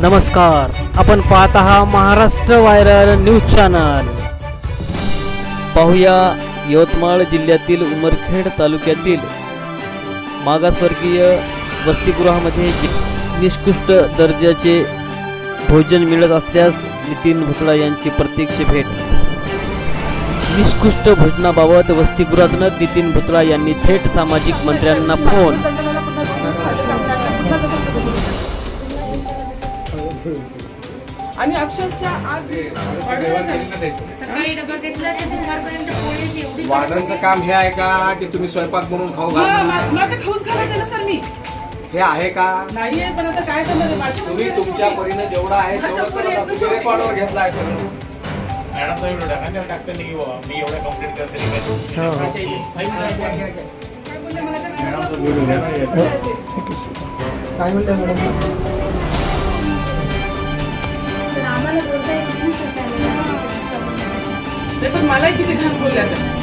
नमस्कार आपण पाहत आहात महाराष्ट्र व्हायरल न्यूज चॅनल. पाहूया यवतमाळ जिल्ह्यातील उमरखेड तालुक्यातील मागासवर्गीय वसतिगृहामध्ये निष्कृष्ट दर्जाचे भोजन मिळत असल्यास नितीन भुतळा यांची प्रत्यक्ष भेट. निष्कृष्ट भोजनाबाबत वसतिगृहातून नितीन भुतळा यांनी थेट सामाजिक मंत्र्यांना फोन. आणि अक्षरशः आज आहे. सकाळी डबा घेतला दुपारपर्यंत एवढी काम हे आहे का की तुम्ही स्वयंपाक म्हणून खाऊ हा, घाल मा- मला तर खाऊच घालत आहे ना सर मी. हे आहे का? नाहीये पण आता काय करणार आहे? तुम्ही तुमच्या परीनं जेवढं आहे तेवढं रेकॉर्डवर घेतलाय सगळं. मॅडम टाका टाकता नाही मी कंप्लेंट करते नाही काय काय बोलले? बोलता येत नाही सर त्यावेळेला. ते पण मलाही किती घाण बोलल्या त्या